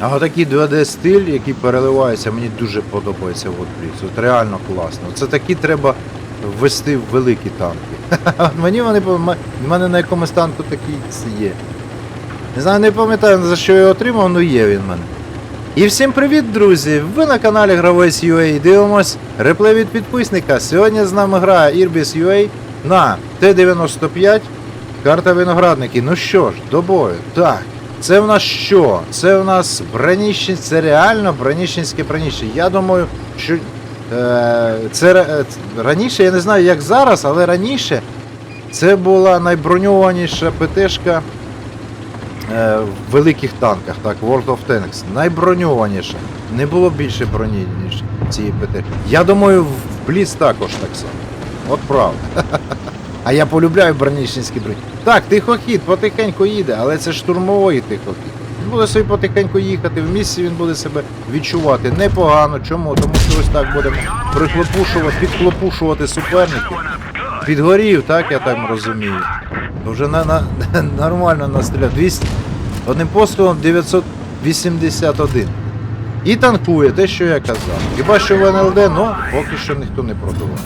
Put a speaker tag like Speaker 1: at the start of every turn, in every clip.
Speaker 1: А отакий 2D стиль, який переливається, мені дуже подобається в Hot От реально класно. Це такі треба ввести в великі танки. Мені вони в мене на якомусь танку такий є. Не знаю, не пам'ятаю за що я отримав, але є він в мене. І всім привіт, друзі! Ви на каналі Гравець UA дивимось реплей від підписника. Сьогодні з нами грає Irbis UA на Т-95, карта виноградники. Ну що ж, до бою. Так, це в нас що? Це в нас броніщин, це реально броніщенське броніще. Я думаю, що е, це е, раніше, я не знаю як зараз, але раніше це була найброньованіша ПТшка е, в великих танках, так, World of Tanks. Найброньованіша. Не було більше броні, ніж цієї ПТ. Я думаю, в Бліц також так само. От правда. А я полюбляю бронічницькі броні. Так, тихохід, потихеньку їде, але це штурмовий тихохід. Він буде собі потихеньку їхати, в місці він буде себе відчувати непогано. Чому? Тому що ось так будемо прихлопушувати, підхлопушувати суперників. Підгорів, так я так розумію. Вже на, на, нормально настріляв. 200, одним пострілом 981. І танкує, те, що я казав. Хіба що в НЛД, ну, поки що ніхто не продавав.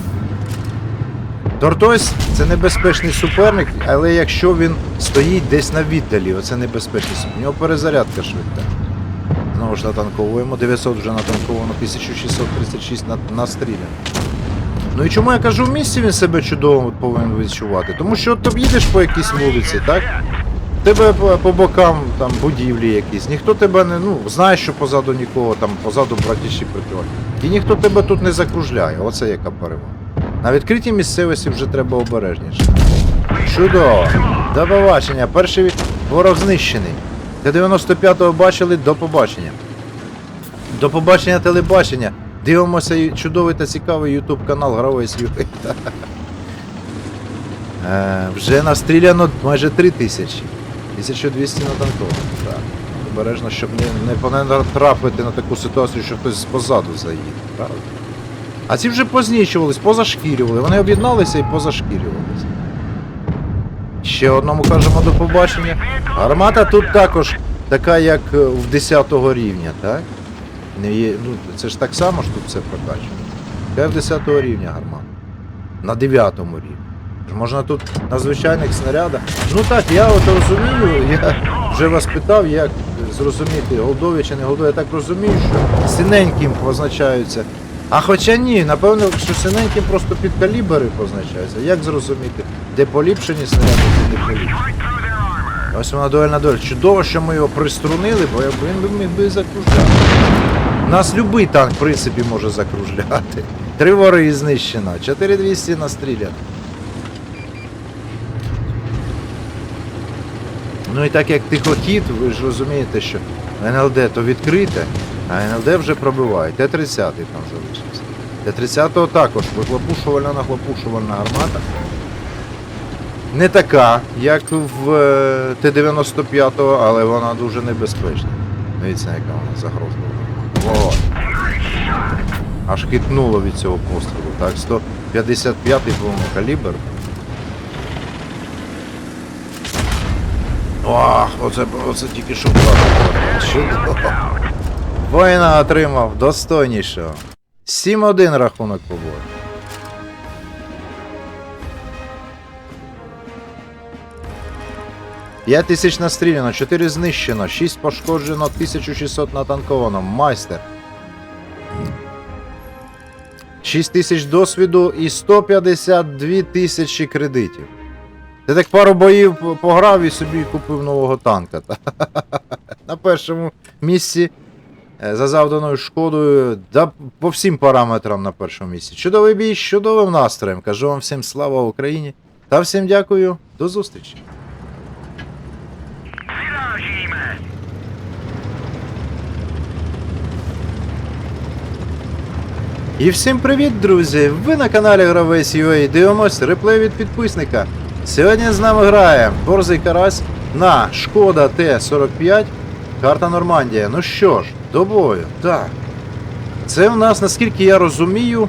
Speaker 1: Тортойс це небезпечний суперник, але якщо він стоїть десь на віддалі, оце небезпечний суперник. У нього перезарядка швидка. Знову ж натанковуємо, 900 вже натанковано, 1636 на, настріляно. Ну і чому я кажу, в місті він себе чудово повинен відчувати? Тому що от ти їдеш по якійсь вулиці, так? Тебе по, бокам там будівлі якісь, ніхто тебе не, ну, знає, що позаду нікого, там позаду братіші прикривають. І ніхто тебе тут не закружляє, оце яка перевага. На відкритій місцевості вже треба обережніше. Чудово! До побачення. Перший ворог знищений. Т-95 бачили, до побачення. До побачення телебачення. Дивимося чудовий та цікавий YouTube канал Гравець UA. Е, Вже настріляно майже 3 тисячі. 1200 натанковано. Так. Обережно, щоб не, не, по- не натрапити на таку ситуацію, що хтось позаду заїде. Правда? А ці вже познічувались, позашкірювали. Вони об'єдналися і позашкірювалися. Ще одному кажемо до побачення. Гармата тут також така, як е, в 10 рівня, так? Не є, ну, це ж так само ж тут все прокачано. Це в 10 рівня гармата. На 9 рівні. Можна тут на звичайних снарядах. Ну так, я от розумію, я вже вас питав, як зрозуміти, голдові чи не голдові. Я так розумію, що синеньким позначаються. А хоча ні, напевно, що синеньким просто під калібри позначаються. Як зрозуміти, де поліпшені снаряди, де не поліпшені? Ось вона дуельна доля. Чудово, що ми його приструнили, бо він би міг би закружляти. Нас будь-який танк, в принципі, може закружляти. Три вори знищено, 4200 настріляно. Ну і так як тихохід, ви ж розумієте, що НЛД то відкрите, а НЛД вже пробиває. Т-30 там залишився. Т-30 також вихлопушувальна нахлопушувальна гармата. Не така, як в е, Т-95, але вона дуже небезпечна. Дивіться, яка вона загрозлива. О! Аж хитнуло від цього пострілу. Так, 155-й повний калібр. Ох, оце, оце тільки що. Чудово. Воїна отримав достойнішого. 7-1 рахунок по бою. Тисяч настріляно, 4 знищено, 6 пошкоджено, 1600 натанковано. Майстер. 6 тисяч досвіду і 152 тисячі кредитів. Ти так пару боїв пограв і собі купив нового танка. На першому місці за завданою шкодою, да по всім параметрам на першому місці. Чудовий бій, з чудовим настроєм. Кажу вам всім слава Україні. Та всім дякую. До зустрічі. І всім привіт, друзі! Ви на каналі Гравець UA дивимось реплей від підписника. Сьогодні з нами грає Борзий Карась на Шкода Т-45, карта Нормандія. Ну що ж, до бою. Так. Це в нас, наскільки я розумію,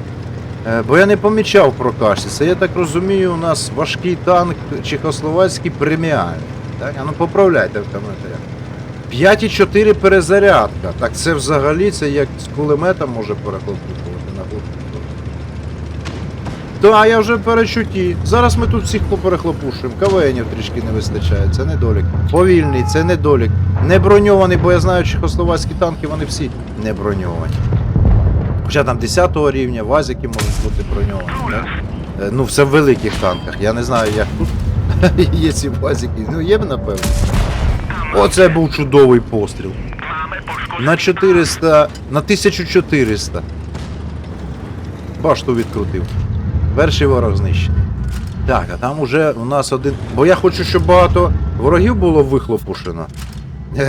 Speaker 1: е, бо я не помічав про. Це я так розумію, у нас важкий танк чехословацький преміальний. Так? А ну поправляйте в коментарях. 5,4 перезарядка. Так це взагалі це як з кулемета може хлопку. Так, я вже перечуті. Зараз ми тут всіх поперехлопушуємо. КВНів трішки не вистачає, це недолік. Повільний, це недолік. Не броньований, бо я знаю, чехословацькі танки, вони всі не броньовані. Хоча там 10 рівня, вазики можуть бути броньовані. Так? Е, Ну, все в великих танках. Я не знаю, як тут є ці вазики. Ну, є, напевно. Оце був чудовий постріл. На 400, на 1400. Башту відкрутив. Перший ворог знищений. Так, а там уже у нас один. Бо я хочу, щоб багато ворогів було вихлопушено.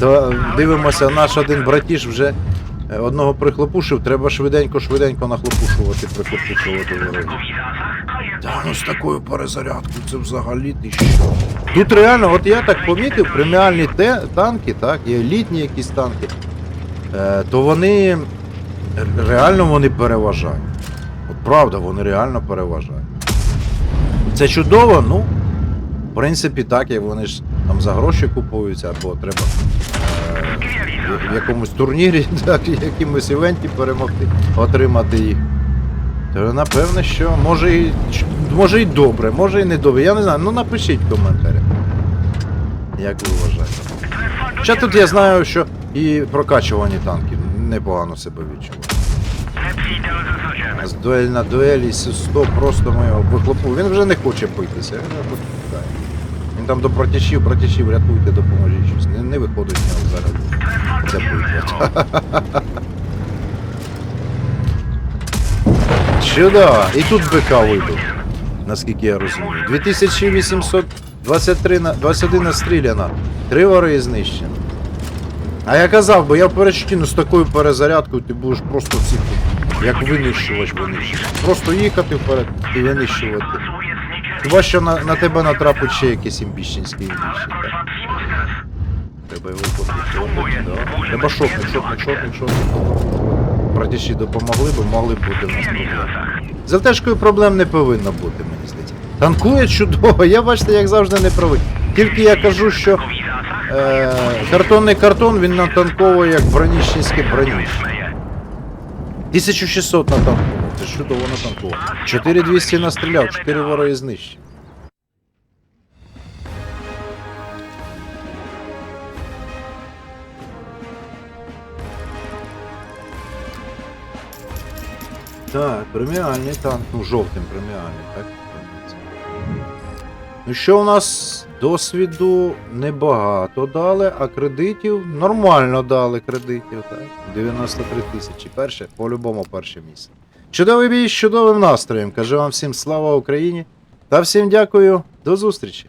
Speaker 1: То дивимося, наш один братіш вже е, одного прихлопушив, треба швиденько-швиденько нахлопушувати, прихлопушувати ворогів. Та ну з такою перезарядкою це взагалі ти що. Тут реально, от я так помітив, преміальні те, танки, так, і елітні якісь танки, е, то вони реально вони переважають. Правда, вони реально переважають. Це чудово, ну, в принципі, так, як вони ж там за гроші купуються, або треба е, в якомусь турнірі, так, якимось івенті перемогти, отримати їх. То напевне, що може і, може і добре, може і не добре. Я не знаю, ну напишіть в коментарях. Як ви вважаєте? Ще тут я знаю, що і прокачувані танки непогано себе відчувають. З дуель на дуелі Су-100 просто ми його вихлопу. Він вже не хоче битися, він вже потікає. Він там до братішів, братішів, рятуйте, допоможіть щось. Не, не виходить нього зараз. Це битва. Чудово! І тут БК вибив, наскільки я розумію. 2823 на 21 настріляно. Три вори знищено. А я казав, бо я в перечуті, ну з такою перезарядкою ти будеш просто ці як винищувач винищувати. Просто їхати вперед і винищувати. Хіба що на, на тебе натрапить ще якийсь імбіщенський імбіщен, так? Треба його потрібно. Да. Треба шотник, шотник, шотник, шотник. Братіші допомогли, бо могли б бути в нас проблеми. З ЛТшкою проблем не повинно бути, мені здається. Танкує чудово, я бачите, як завжди не правий. Тільки я кажу, що е, картонний картон він натанковує як броніщенське броніще. 1600 натанковував, це ж чудово натанковував. 4200 настріляв, 4 вороги знищив. Так, преміальний танк, ну жовтим преміальний, так? Ну що у нас досвіду небагато дали, а кредитів нормально дали кредитів, так? 93 тисячі. Перше, по-любому перше місце. Чудовий бій з чудовим настроєм. Кажу вам всім слава Україні. Та всім дякую, до зустрічі.